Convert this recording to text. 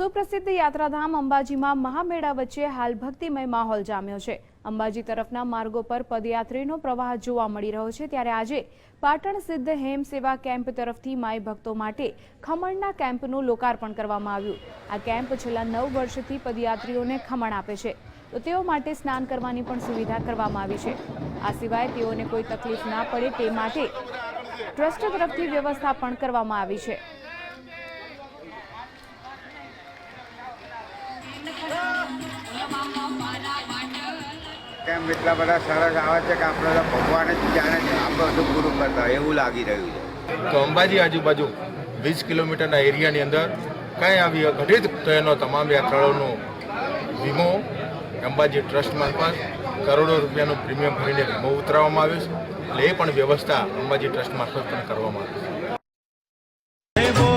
સુપ્રસિદ્ધ યાત્રાધામ અંબાજીમાં મહામેળા વચ્ચે હાલ ભક્તિમય માહોલ જામ્યો છે. અંબાજી તરફના માર્ગો પર પદયાત્રીનો પ્રવાહ જોવા મળી રહ્યો છે. ત્યારે આજે પાટણ સિદ્ધ હેમ સેવા કેમ્પ તરફથી માય ભક્તો માટે ખમણના કેમ્પનું લોકાર્પણ કરવામાં આવ્યું. આ કેમ્પ છેલ્લા નવ વર્ષથી પદયાત્રીઓને ખમણ આપે છે. તો તેઓ માટે સ્નાન કરવાની પણ સુવિધા કરવામાં આવી છે. આ સિવાય તેઓને કોઈ તકલીફ ના પડે તે માટે ટ્રસ્ટ તરફથી વ્યવસ્થા પણ કરવામાં આવી છે. કેમ એટલા બધા સરસ આવે છે કે આપણે ભગવાન જ જાણે છે. આપણે બધું પૂરું કરતા એવું લાગી રહ્યું છે. તો અંબાજી આજુબાજુ વીસ કિલોમીટરના એરિયાની અંદર કાંઈ આવી અઘટિત ટ્રેનો, તમામ યાત્રાળુઓનો વીમો અંબાજી ટ્રસ્ટ મારફત કરોડો રૂપિયાનું પ્રીમિયમ ભરીને વીમો ઉતરાવવામાં આવ્યો છે. એટલે એ પણ વ્યવસ્થા અંબાજી ટ્રસ્ટ મારફત પણ કરવામાં આવી છે.